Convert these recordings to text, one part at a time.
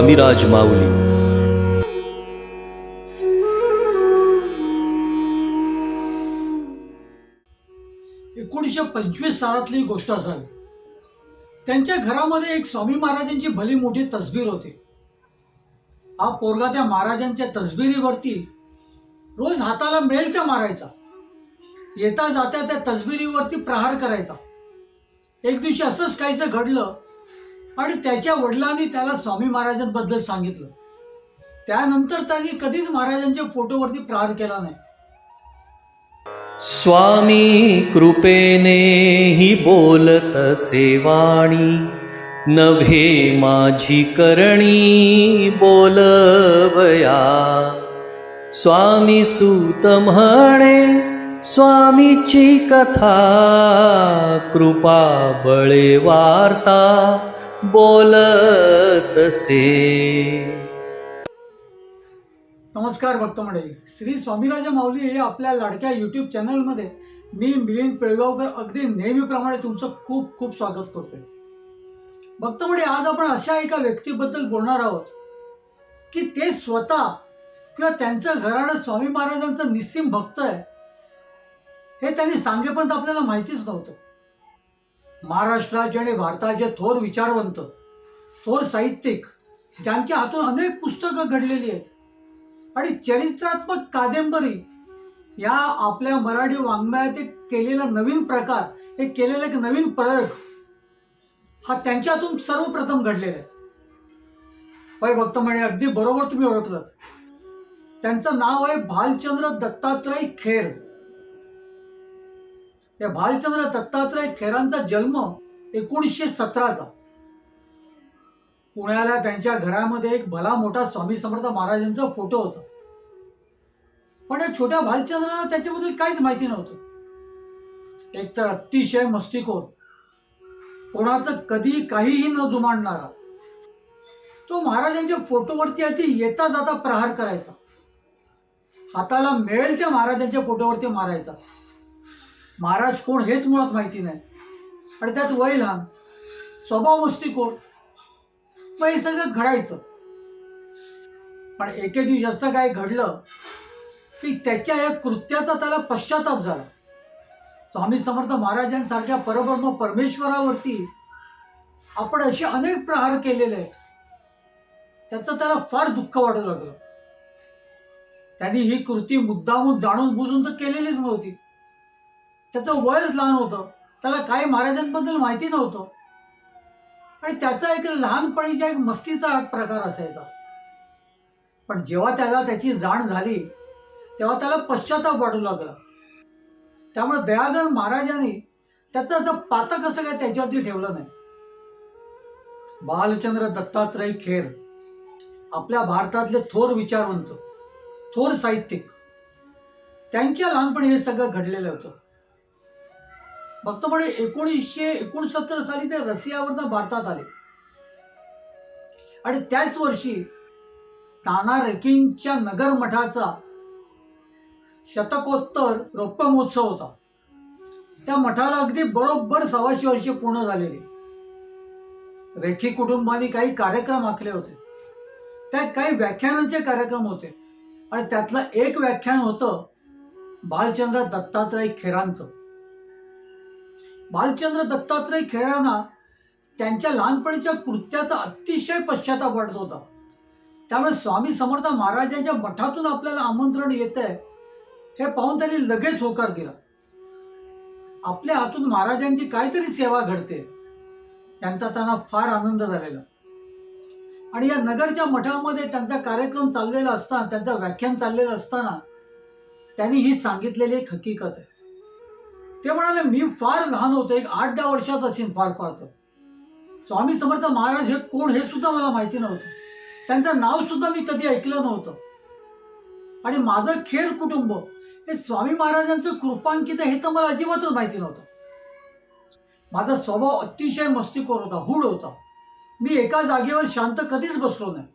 स्वामीराज माऊली. एकोणीसशे पंचवीस सालातली गोष्ट असावी. त्यांच्या घरामध्ये एक स्वामी महाराजांची भली मोठी तसबीर होती. हा पोरगा त्या महाराजांच्या तसबिरीवरती रोज हाताला मिळेल त्या मारायचा? येता जाता त्या तसबिरीवरती प्रहार करायचा. एक दिवशी असंच काहीचं घडलं आणि त्याच्या वडिलांनी त्याला स्वामी महाराजांबद्दल सांगितलं. त्यानंतर त्यांनी कधीच महाराजांच्या फोटोवरती प्रहार केला नाही. स्वामी कृपेने ही बोलत सेवाणी नभे माझी करणी बोलवया. स्वामी सूत म्हणे स्वामीची कथा कृपा बळे वार्ता. बोलतसे नमस्कार भक्त मंडळी श्री स्वामीराजा माऊली हे आपल्या लाडक्या यूट्यूब चॅनलमध्ये मी मिलिंद पिळगावकर अगदी नेहमीप्रमाणे तुमचं खूप खूप स्वागत करतोय भक्त मंडळी आज आपण अशा एका व्यक्तीबद्दल बोलणार आहोत की ते स्वतः किंवा त्यांचं घराणं स्वामी महाराजांचं निस्सीम भक्त आहे हे त्यांनी सांगेपर्यंत आपल्याला माहितीच नव्हतं. महाराष्ट्राचे आणि भारताचे थोर विचारवंत थोर साहित्यिक ज्यांच्या हातून अनेक पुस्तकं घडलेली आहेत. आणि चरित्रात्मक कादंबरी या आपल्या मराठी वाङ्मयात एक केलेला नवीन प्रकार एक केलेला एक नवीन प्रयोग हा त्यांच्यातून सर्वप्रथम घडलेला आहे. वय भक्त म्हणे अगदी बरोबर तुम्ही ओळखलं त्यांचं नाव आहे भालचंद्र दत्तात्रय खेर. या भालचंद्र दत्तात्रय खेरांचा जन्म एकोणीसशे सतराचा. पुण्याला त्यांच्या घरामध्ये एक भला मोठा स्वामी समर्थ महाराजांचा फोटो होता. पण या छोट्या भालचंद्राला त्याच्याबद्दल काहीच माहिती नव्हतं. एक तर अतिशय मस्तीखोर. कोणाचं कधी काहीही न जुमाडणारा तो महाराजांच्या फोटोवरती आधी येता जाता प्रहार करायचा. हाताला मिळेल त्या महाराजांच्या फोटोवरती मारायचा. महाराज कोण हेच मुळात माहिती नाही. आणि त्यात वय लहान स्वभाव कोण? मग हे सगळं घडायचं. पण एके दिवशी असं काय घडलं की त्याच्या या कृत्याचा त्याला पश्चाताप झाला. स्वामी समर्थ महाराजांसारख्या परब्रह्म परमेश्वरावरती आपण असे अनेक प्रहार केलेले आहेत. त्याचं त्याला फार दुःख वाटू लागलं. त्यांनी ही कृती मुद्दामून जाणून बुजून तर केलेलीच नव्हती. त्याचं वयच लहान होतं. त्याला काही महाराजांबद्दल माहिती नव्हतं. आणि त्याचा एक लहानपणीचा एक मस्तीचा प्रकार असायचा. पण जेव्हा त्याला त्याची जाण झाली तेव्हा त्याला पश्चाताप वाटू लागला. त्यामुळे दयागर महाराजांनी त्याचं असं पातक असं काय त्याच्यावरती ठेवलं नाही. बालचंद्र दत्तात्रय खेर आपल्या भारतातले थोर विचारवंत थोर साहित्यिक त्यांच्या लहानपणी हे सगळं घडलेलं होतं. फक्त म्हणे एकोणीसशे एकोणसत्तर साली ते रशियावरनं भारतात आले. आणि त्याच वर्षी ताना रेकिंगच्या नगर मठाचा शतकोत्तर रौप्य महोत्सव होता. त्या मठाला अगदी बरोबर सव्वाशे वर्षे पूर्ण झालेली. रेखी कुटुंबाने काही कार्यक्रम आखले होते. त्या काही व्याख्यानांचे कार्यक्रम होते. आणि त्यातलं एक व्याख्यान होतं भालचंद्र दत्तात्रय खेरांचं. भालचंद्र दत्तात्रय खेळांना त्यांच्या लहानपणीच्या कृत्याचा अतिशय पश्चाताप वाटत होता. त्यामुळे स्वामी समर्थ महाराजांच्या मठातून आपल्याला आमंत्रण येत आहे हे पाहून त्यांनी लगेच होकार दिला. आपल्या हातून महाराजांची काहीतरी सेवा घडते यांचा त्यांना फार आनंद झालेला. आणि या नगरच्या मठामध्ये त्यांचा कार्यक्रम चाललेला असताना त्यांचं व्याख्यान चाललेलं असताना त्यांनी ही सांगितलेली एक हकीकत आहे. ते म्हणाले मी फार लहान होतो एक आठ दहा वर्षाचा असेल फार फार तर. स्वामी समर्थ महाराज हे कोण हे सुद्धा मला माहिती नव्हतं. त्यांचं नाव सुद्धा मी कधी ऐकलं नव्हतं. आणि माझं खेर कुटुंब हे स्वामी महाराजांचं कृपांकित आहे हे तर मला अजिबातच माहिती नव्हतं. माझा स्वभाव अतिशय मस्तीखोर होता हुड होता. मी एका जागेवर शांत कधीच बसलो नाही.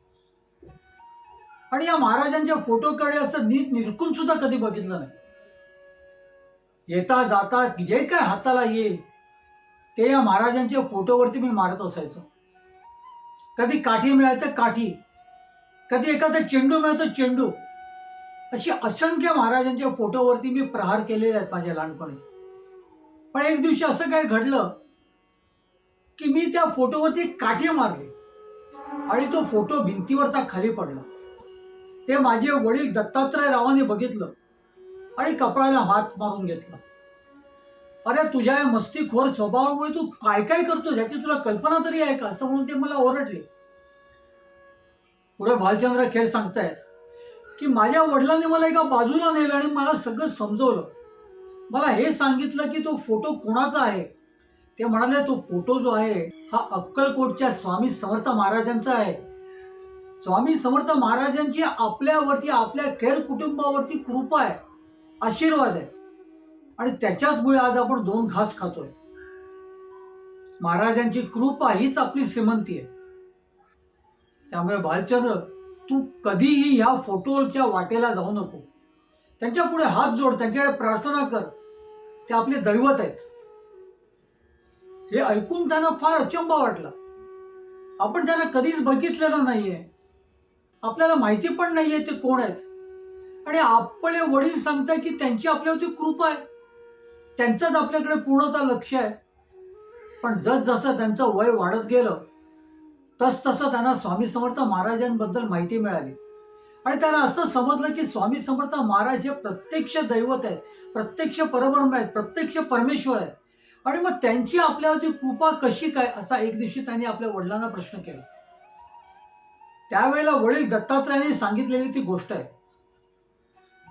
आणि या महाराजांच्या फोटोकडे असं नीट निरकून सुद्धा कधी बघितलं नाही. येता जाता जे काय हाताला येईल ते या महाराजांच्या फोटोवरती मी मारत असायचो. कधी काठी मिळाली तर काठी कधी एखादा चेंडू मिळतो चेंडू. अशी असंख्य महाराजांच्या फोटोवरती मी प्रहार केलेले आहेत माझ्या लहानपणी. पण एक दिवशी असं काय घडलं की मी त्या फोटोवरती काठी मारली आणि तो फोटो भिंतीवरचा खाली पडला. ते माझे वडील दत्तात्रय रावाने बघितलं. आणि कपाळाला हात मारून घेतला. अरे तुझ्या या मस्तीखोर स्वभावामुळे तू काय काय करतो ह्याची तुला कल्पना तरी आहे का? असं म्हणून ते मला ओरडले. पुढे भालचंद्र खेळ सांगतायत की माझ्या वडिलांनी मला एका बाजूला नेलं आणि मला सगळं समजवलं. मला हे सांगितलं की तो फोटो कोणाचा आहे? ते म्हणाले तो फोटो जो आहे हा अक्कलकोटच्या स्वामी समर्थ महाराजांचा आहे. स्वामी समर्थ महाराजांची आपल्यावरती आपल्या खेर कुटुंबावरती कृपा आहे. आशीर्वाद आहे. आणि त्याच्याचमुळे आज आपण दोन घास खातोय. महाराजांची कृपा हीच आपली श्रीमंती आहे. त्यामुळे भालचंद्र तू कधीही ह्या फोटोच्या वाटेला जाऊ नको. त्यांच्या पुढे हात जोड त्यांच्याकडे प्रार्थना कर. ते आपले दैवत आहेत. हे ऐकून त्यांना फार अचंबा वाटला. आपण त्यांना कधीच बघितलेलं नाहीये. आपल्याला माहिती पण नाहीये ते कोण आहेत. आणि आपले वडील सांगतात की त्यांची आपल्यावरती कृपा आहे. त्यांचंच आपल्याकडे पूर्णतः लक्ष आहे. पण जसजसं त्यांचं वय वाढत गेलं तस तसं त्यांना स्वामी समर्थ महाराजांबद्दल माहिती मिळाली. आणि त्यांना असं समजलं की स्वामी समर्थ महाराज हे प्रत्यक्ष दैवत आहेत प्रत्यक्ष परब्रह्म आहेत प्रत्यक्ष परमेश्वर आहेत. आणि मग त्यांची आपल्यावरती कृपा कशी काय असा एक दिवशी त्यांनी आपल्या वडिलांना प्रश्न केला. त्यावेळेला वडील दत्तात्रयाने सांगितलेली ती गोष्ट आहे.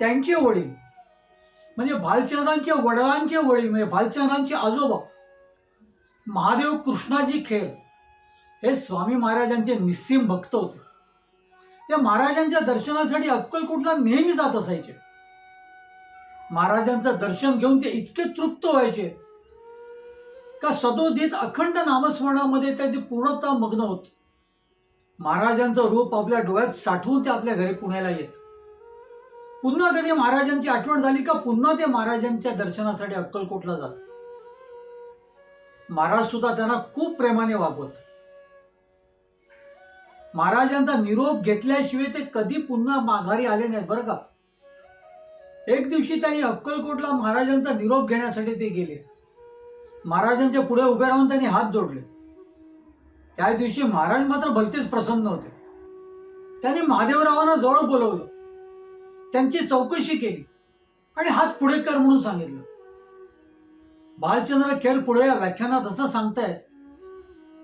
त्यांचे वडील. म्हणजे भालचंद्रांचे वडिलांचे वडील म्हणजे भालचंद्रांचे आजोबा. महादेव कृष्णाजी खेळ हे स्वामी महाराजांचे निस्सीम भक्त होते. त्या महाराजांच्या दर्शनासाठी अक्कलकोटला नेहमी जात असायचे. महाराजांचं दर्शन घेऊन ते इतके तृप्त व्हायचे का सदोदित अखंड नामस्मरणामध्ये ते पूर्णतः मग्न होते. महाराजांचं रूप आपल्या डोळ्यात साठवून ते आपल्या घरी पुण्याला येत. पुन्हा कधी महाराजांची आठवण झाली का पुन्हा ते महाराजांच्या दर्शनासाठी अक्कलकोटला जात महाराज सुद्धा त्यांना खूप प्रेमाने वागवत. महाराजांचा निरोप घेतल्याशिवाय ते कधी पुन्हा माघारी आले नाहीत बरं का? एक दिवशी त्यांनी अक्कलकोटला महाराजांचा निरोप घेण्यासाठी ते गेले. महाराजांच्या पुढे उभे राहून त्यांनी हात जोडले. त्या दिवशी महाराज मात्र भलतेच प्रसन्न होते. त्यांनी महादेवरावांना जवळ बोलवलं. त्यांची चौकशी केली आणि हात पुढे कर म्हणून सांगितलं. भालचंद्र खेर पुढे या व्याख्यानात असं सांगतायत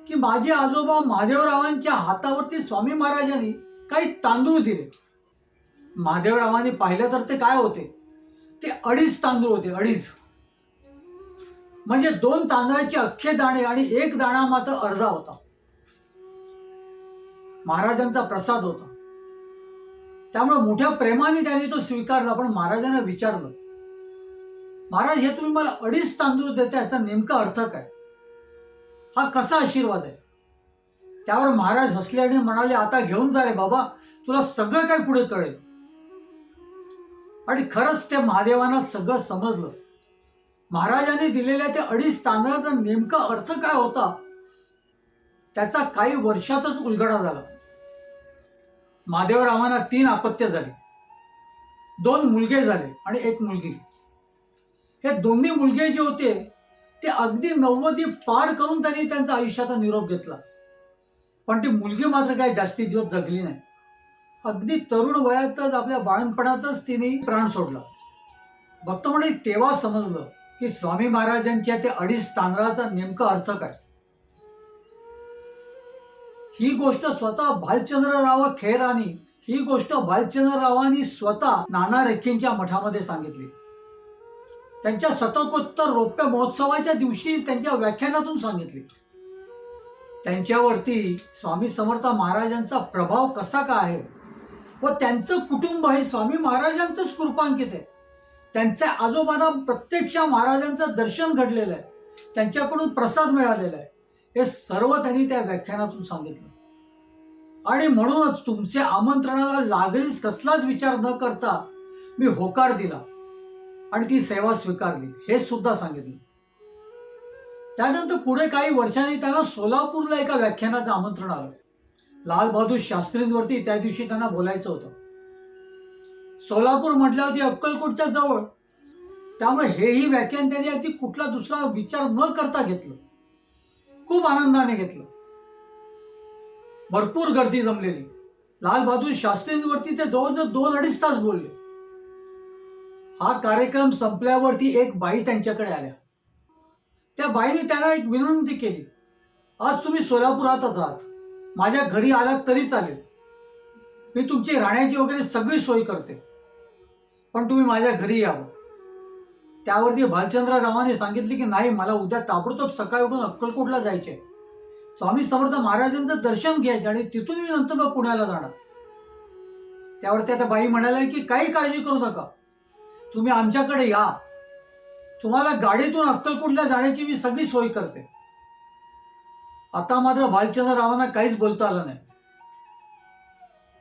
की माझे आजोबा महादेवरावांच्या हातावरती स्वामी महाराजांनी काही तांदूळ दिले. महादेवरावांनी पाहिलं तर ते काय होते? ते अडीच तांदूळ होते अडीच. म्हणजे दोन तांदळाचे अख्खे दाणे आणि एक दाणा मात्र अर्धा होता. महाराजांचा प्रसाद होता. त्यामुळे मोठ्या प्रेमाने त्यांनी तो स्वीकारला. पण महाराजांना विचारलं महाराज हे तुम्ही मला अडीच तांदूळ देता याचा नेमका अर्थ काय? हा कसा आशीर्वाद आहे? त्यावर महाराज हसले आणि म्हणाले आता घेऊन जा रे बाबा तुला सगळं काय पुढे कळेल. आणि खरंच त्या महादेवांना सगळं समजलं. महाराजांनी दिलेल्या त्या अडीच तांदळाचा नेमका अर्थ काय होता त्याचा काही वर्षातच उलगडा झाला. महादेवरावांना तीन अपत्य झाली. दोन मुलगे झाले आणि एक मुलगी. हे दोन्ही मुलगे जे होते ते अगदी नव्वदी पार करून त्यांनी त्यांचा आयुष्याचा निरोप घेतला. पण ती मुलगी मात्र काही जास्ती दिवस जगली नाही. अगदी तरुण वयातच आपल्या बाळणपणातच तिने प्राण सोडला. भक्त म्हणे तेव्हा समजलं की स्वामी महाराजांच्या ते अडीच तांदळाचा नेमका अर्थ काय? ही गोष्ट स्वतः भालचंद्रराव खेरानी ही गोष्ट भालचंद्ररावांनी स्वतः नाना रेखींच्या मठामध्ये सांगितली. त्यांच्या शतकोत्तर रौप्य महोत्सवाच्या दिवशी त्यांच्या व्याख्यानातून सांगितली. त्यांच्यावरती स्वामी समर्थ महाराजांचा प्रभाव कसा का आहे? व त्यांचं कुटुंब हे स्वामी महाराजांचंच कृपांकित आहे. त्यांच्या आजोबांना प्रत्यक्ष महाराजांचं दर्शन घडलेलं आहे. त्यांच्याकडून प्रसाद मिळालेला आहे. हे सर्व त्यांनी त्या व्याख्यानातून सांगितलं. आणि म्हणूनच तुमच्या आमंत्रणाला लागलीच कसलाच विचार न करता मी होकार दिला आणि ती सेवा स्वीकारली हे सुद्धा सांगितलं. त्यानंतर पुढे काही वर्षांनी त्यांना सोलापूरला एका व्याख्यानाचं आमंत्रण आलं. लालबहादूर शास्त्रींवरती त्या दिवशी त्यांना बोलायचं होतं. सोलापूर म्हटल्यावरती अक्कलकोटच्या जवळ त्यामुळे हेही व्याख्यान त्यांनी अगदी कुठला दुसरा विचार न करता घेतलं. खूप आनंदाने घेतलं. भरपूर गर्दी जमलेली. लाल बहादूर शास्त्रींवरती ते दोन दोन अडीच तास बोलले. हा कार्यक्रम संपल्यावरती एक बाई त्यांच्याकडे आल्या. त्या बाईने त्यांना एक विनंती केली. आज तुम्ही सोलापुरातच आहात. माझ्या घरी आलात तरी चालेल. मी तुमची राहण्याची वगैरे सगळी सोय करते. पण तुम्ही माझ्या घरी यावं. त्यावरती भालचंद्ररावाने सांगितले की नाही मला उद्या ताबडतोब सकाळी उठून अक्कलकोटला जायचे स्वामी समर्थ महाराजांचं दर्शन घ्यायचं आणि तिथून मी नंतर मग पुण्याला जाणार. त्यावरती आता बाई म्हणाल्या की काही काळजी करू नका. तुम्ही आमच्याकडे या. तुम्हाला गाडीतून अक्कलकोटला जाण्याची मी सगळी सोय करते. आता मात्र भालचंद्ररावांना काहीच बोलता आलं नाही.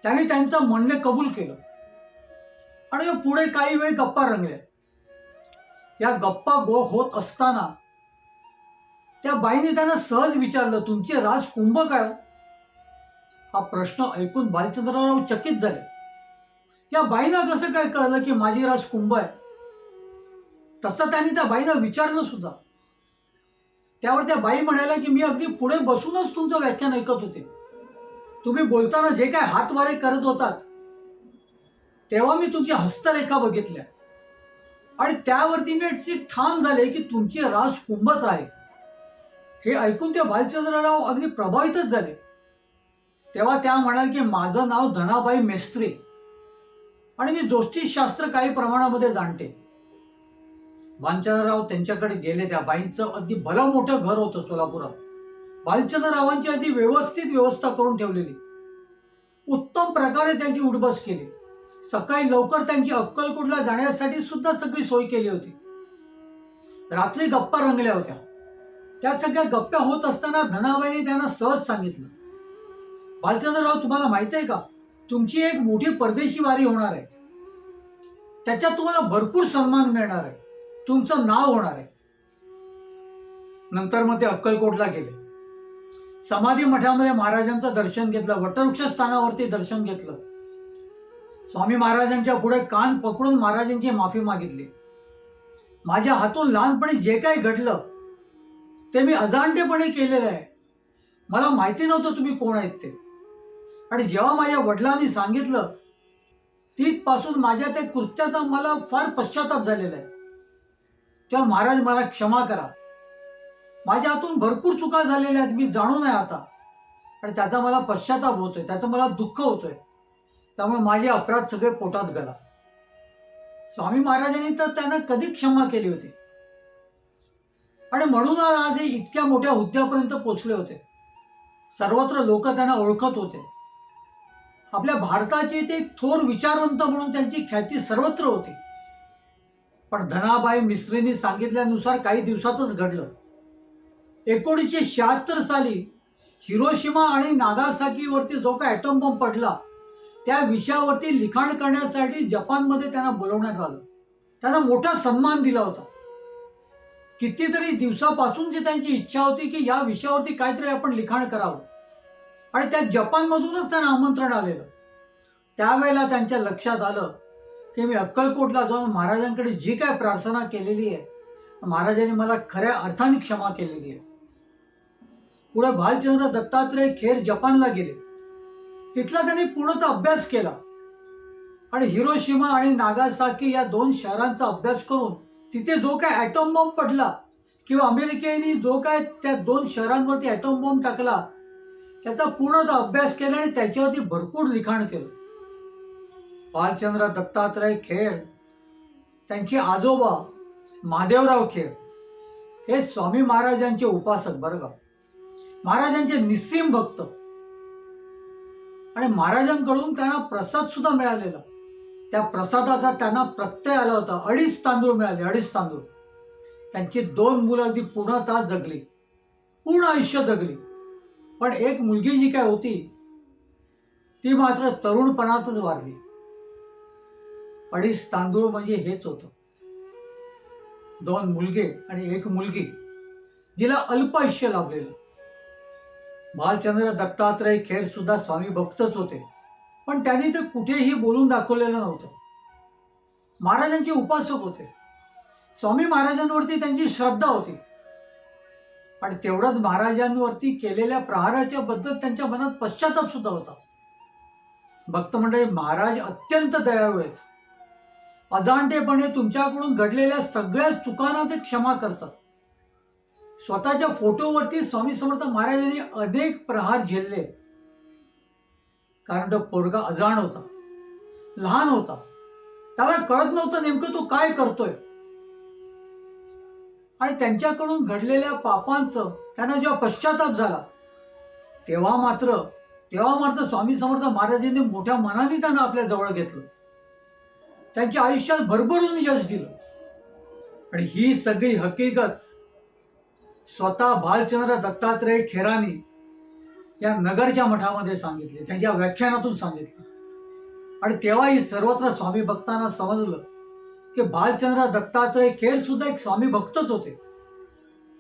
त्याने त्यांचं म्हणणे कबूल केलं. आणि पुढे काही वेळ गप्पा रंगल्या. या गप्पा गो होत असताना त्या बाईने त्यांना सहज विचारलं तुमचे राजकुंभ काय हो? हा? प्रश्न ऐकून भालचंद्रराव चकित झाले. या बाईना कसं काय कळलं की माझी राजकुंभ आहे? तसं त्यांनी त्या बाईला विचारलं सुद्धा. त्यावर त्या बाई म्हणाल्या की मी अगदी पुढे बसूनच तुमचं व्याख्यान ऐकत होते. तुम्ही बोलताना जे काय हातवारे करत होतात तेव्हा मी तुमची हस्तरेखा बघितल्या. आणि त्यावरती मी ठाम झाले की तुमची राज कुंभच आहे. हे ऐकून ते भालचंद्रराव अगदी प्रभावितच झाले. तेव्हा त्या म्हणाल की माझं नाव धनाबाई मेस्त्री. आणि मी ज्योतिषशास्त्र काही प्रमाणामध्ये जाणते. भालचंद्रराव त्यांच्याकडे गेले. त्या बाईंचं अगदी भलं मोठं घर होतं सोलापुरात. भालचंद्ररावांची अगदी व्यवस्थित व्यवस्था करून ठेवलेली. उत्तम प्रकारे त्यांची उडबस केली. सकाळी लवकर त्यांची अक्कलकोटला जाण्यासाठी सुद्धा सगळी सोय केली होती. रात्री गप्पा रंगल्या होत्या. त्या सगळ्या गप्प्या होत असताना धनाबाईने त्यांना सहज सांगितलं. भालचंद्रराव तुम्हाला माहीत आहे का? तुमची एक मोठी परदेशी वारी होणार आहे. त्याच्यात तुम्हाला भरपूर सन्मान मिळणार आहे. तुमचं नाव होणार आहे. नंतर मग ते अक्कलकोटला गेले. समाधी मठामध्ये महाराजांचं दर्शन घेतलं वटवृक्ष स्थानावरती दर्शन घेतलं. स्वामी महाराजांच्या पुढे कान पकडून महाराजांची माफी मागितली. माझ्या हातून लहानपणी जे काही घडलं ते मी अजाणतेपणे केलेलं आहे. मला माहिती नव्हतं तुम्ही कोण आहेत ते. आणि जेव्हा माझ्या वडिलांनी सांगितलं तिथपासून माझ्या त्या कृत्याचा मला फार पश्चाताप झालेला आहे. तेव्हा महाराज मला क्षमा करा. माझ्या हातून भरपूर चुका झालेल्या आहेत मी जाणून आहे आता. आणि त्याचा मला पश्चाताप होतोय त्याचं मला दुःख होतोय. त्यामुळे माझे अपराध सगळे पोटात गेला. स्वामी महाराजांनी तर त्यांना कधी क्षमा केली होती. आणि म्हणून आज हे इतक्या मोठ्या हुद्द्यापर्यंत पोचले होते. सर्वत्र लोक त्यांना ओळखत होते. आपल्या भारताचे ते थोर विचारवंत म्हणून त्यांची ख्याती सर्वत्र होती. पण धनाबाई मिस्त्रींनी सांगितल्यानुसार काही दिवसातच घडलं. एकोणीसशे शहात्तर साली हिरोशिमा आणि नागासाकीवरती जो काय ॲटम बॉम्ब पडला त्या विषयावरती लिखाण करण्यासाठी जपानमध्ये त्यांना बोलवण्यात आलं. त्यांना मोठा सन्मान दिला होता. कितीतरी दिवसापासूनची त्यांची इच्छा होती की या विषयावरती काहीतरी आपण लिखाण करावं. आणि त्या जपानमधूनच त्यांना आमंत्रण आलेलं. त्यावेळेला त्यांच्या लक्षात आलं की मी अक्कलकोटला जाऊन महाराजांकडे जी काय प्रार्थना केलेली आहे महाराजांनी मला खऱ्या अर्थाने क्षमा केलेली आहे. पुढे भालचंद्र दत्तात्रय खेर जपानला गेले. तिथला त्यांनी पूर्णतः अभ्यास केला. आणि हिरोशिमा आणि नागासाकी या दोन शहरांचा अभ्यास करून तिथे जो काय ॲटॉम बॉम्ब पडला किंवा अमेरिकेने जो काय त्या दोन शहरांवरती ॲटॉम बॉम्ब टाकला त्याचा पूर्णतः अभ्यास केला आणि त्याच्यावरती भरपूर लिखाण केलं. बालचंद्र दत्तात्रय खेर त्यांचे आजोबा महादेवराव खेर हे स्वामी महाराजांचे उपासक बरं का. महाराजांचे निस्सीम भक्त. आणि महाराजांकडून त्यांना प्रसाद सुद्धा मिळालेला. त्या प्रसादाचा त्यांना प्रत्यय आला होता. अडीच तांदूळ मिळाले अडीच तांदूळ. त्यांची दोन मुलं अगदी पूर्णतः जगली. पूर्ण आयुष्य जगली. पण एक मुलगी जी काय होती ती मात्र तरुणपणातच वारली. अडीच तांदूळ म्हणजे हेच होतं. दोन मुलगे आणि एक मुलगी जिला अल्प आयुष्य लाभलेलं. भालचंद्र दत्तात्रय खेर सुद्धा स्वामी भक्तच होते. पण त्यांनी ते कुठेही बोलून दाखवलेलं नव्हतं. महाराजांचे उपासक होते. स्वामी महाराजांवरती त्यांची श्रद्धा होती. आणि तेवढंच महाराजांवरती केलेल्या प्रहाराच्या बद्दल त्यांच्या मनात पश्चाताप सुद्धा होता. भक्त मंडळी महाराज अत्यंत दयाळू आहेत. अजाणतेपणे तुमच्याकडून घडलेल्या सगळ्या चुकांना ते क्षमा करतात. स्वतःच्या फोटोवरती स्वामी समर्थ महाराजांनी अनेक प्रहार झेलले. कारण तो पोरगा अजाण होता. लहान होता. त्याला कळत नव्हतं नेमकं तो काय करतोय. आणि त्यांच्याकडून घडलेल्या पापांचं त्यांना जेव्हा पश्चाताप झाला तेव्हा मात्र तेव्हा मात्र स्वामी समर्थ महाराजांनी मोठ्या मनाने त्यांना आपल्या जवळ घेतलं. त्यांच्या आयुष्यात भरभरून यश दिलं. आणि ही सगळी हकीकत स्वतः भालचंद्र दत्तात्रय खेरानी या नगरच्या मठामध्ये सांगितले त्यांच्या व्याख्यानातून सांगितले. आणि तेव्हाही सर्वत्र स्वामी भक्तांना समजलं की भालचंद्र दत्तात्रय खेर सुद्धा एक स्वामी भक्तच होते.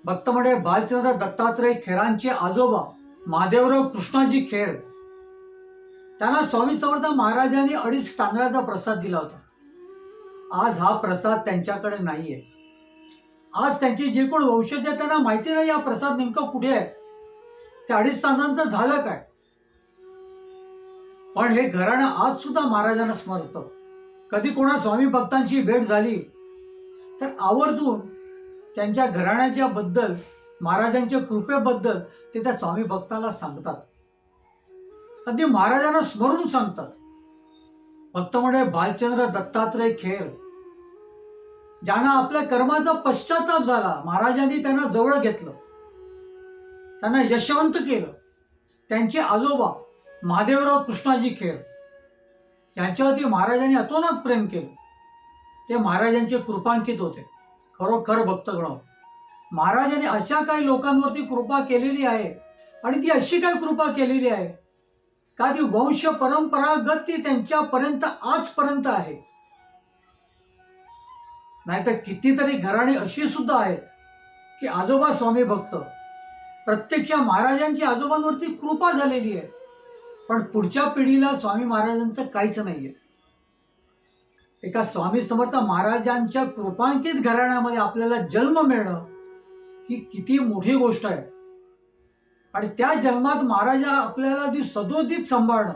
भक्त म्हणजे भालचंद्र दत्तात्रय खेरांचे आजोबा महादेवराव कृष्णाजी खेर. त्यांना स्वामी समर्थ महाराजांनी अडीच तांदळाचा प्रसाद दिला होता. आज हा प्रसाद त्यांच्याकडे नाहीये. आज त्यांचे जे कोण वंशज आहेत त्यांना माहिती नाही हा प्रसाद नेमका कुठे आहे? त्या अडीच स्थानांचं झालं काय? पण हे घराणं आज सुद्धा महाराजांना स्मरतं कधी कोणा स्वामी भक्तांची भेट झाली तर आवर्जून त्यांच्या घराण्याच्या बद्दल महाराजांच्या कृपेबद्दल ते त्या स्वामी भक्ताला सांगतात. अगदी महाराजांना स्मरून सांगतात. भक्त म्हणजे भालचंद्र दत्तात्रय खेर ज्यांना आपल्या कर्माचा पश्चाताप झाला महाराजांनी त्यांना जवळ घेतलं. त्यांना यशवंत केलं. त्यांचे आजोबा महादेवराव कृष्णाजी खेळ यांच्यावरती महाराजांनी अतोनात प्रेम केलं. ते महाराजांचे कृपांकित होते. खरोखर भक्तगण. महाराजांनी अशा काही लोकांवरती कृपा केलेली आहे आणि ती अशी काय कृपा केलेली आहे? का ती वंश परंपरागत ती त्यांच्यापर्यंत आजपर्यंत आहे? नाहीतर कितीतरी घराणी अशी सुद्धा आहेत की आजोबा स्वामी भक्त प्रत्यक्ष महाराजांची आजोबांवरती कृपा झालेली आहे. पण पुढच्या पिढीला स्वामी महाराजांचं काहीच नाहीये. एका स्वामी समर्थ महाराजांच्या कृपांकित घराण्यामध्ये आपल्याला जन्म मिळणं ही किती मोठी गोष्ट आहे. आणि त्या जन्मात महाराजा आपल्याला ती सदोदित सांभाळणं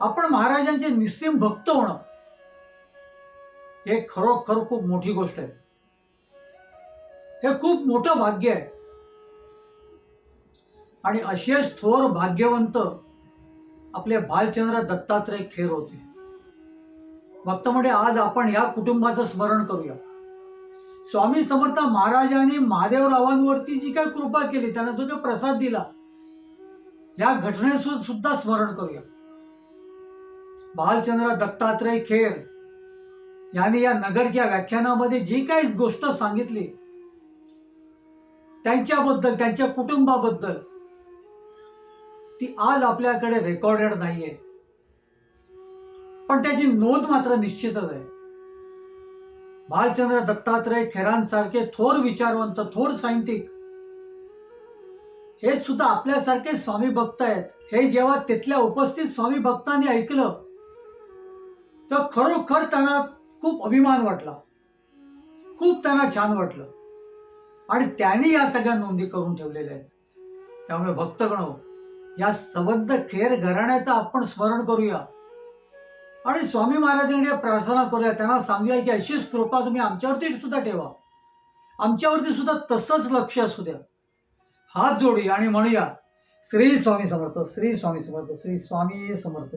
आपण महाराजांचे निस्सीम भक्त होणं हे खरोखर खूप मोठी गोष्ट आहे. हे खूप मोठं भाग्य आहे. आणि असेच थोर भाग्यवंत आपले भालचंद्र दत्तात्रय खेर होते. भक्त म्हणजे आज आपण या कुटुंबाचं स्मरण करूया. स्वामी समर्थ महाराजांनी महादेवरावांवरती जी काही कृपा केली त्यांना जो काही प्रसाद दिला या घटनेचं सुद्धा स्मरण करूया. भालचंद्र दत्तात्रय खेर यांनी या नगरच्या व्याख्यानामध्ये जी काही गोष्ट सांगितली त्यांच्याबद्दल त्यांच्या कुटुंबाबद्दल ती आज आपल्याकडे रेकॉर्डेड नाहीये. पण त्याची नोंद मात्र निश्चितच आहे. भालचंद्र दत्तात्रय खेरांसारखे थोर विचारवंत थोर साहित्यिक हे सुद्धा आपल्यासारखे स्वामी भक्त आहेत. हे जेव्हा तिथल्या उपस्थित स्वामी भक्तांनी ऐकलं तर खरोखर त्यांना खूप अभिमान वाटला. खूप त्यांना छान वाटलं. आणि त्यांनी या सगळ्या नोंदी करून ठेवलेल्या आहेत. त्यामुळे भक्तगण हो, या सबंध खेर घराण्याचं आपण स्मरण करूया. आणि स्वामी महाराजांकडे प्रार्थना करूया. त्यांना सांगूया की अशीच कृपा तुम्ही आमच्यावरती सुद्धा ठेवा. आमच्यावरती सुद्धा तसंच लक्ष असू द्या. हात जोडी आणि म्हणूया श्री स्वामी समर्थ श्री स्वामी समर्थ श्री स्वामी समर्थ.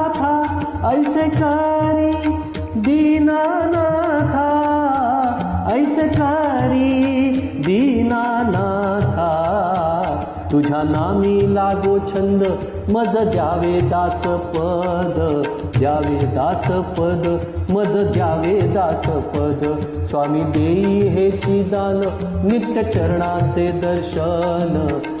ऐसे कारी दीनानाथा ऐसे कारी दीनानाथा। तुझ्या नामी लागो छंद मज द्यावे दास पद द्यावे दास पद मज द्यावे दास पद स्वामी देई हे दान नित्य चरणाचे दर्शन।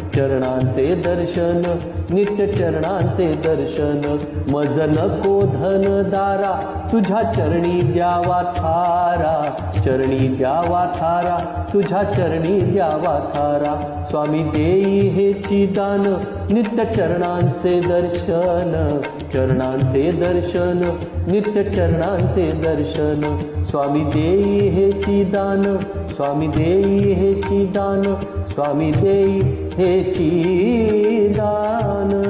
चरणांचे दर्शन नित्य चरणांचे दर्शन. मज नको धन दारा तुझ्या चरणी द्यावा थारा. चरणी द्यावा थारा तुझ्या चरणी द्यावा थारा. स्वामी देई हे चिदान नित्य चरणांचे दर्शन. चरणांचे दर्शन नित्य चरणांचे दर्शन. स्वामी देई हे चिदान स्वामी देई हे चिदान. स्वामी देई হে চিদানা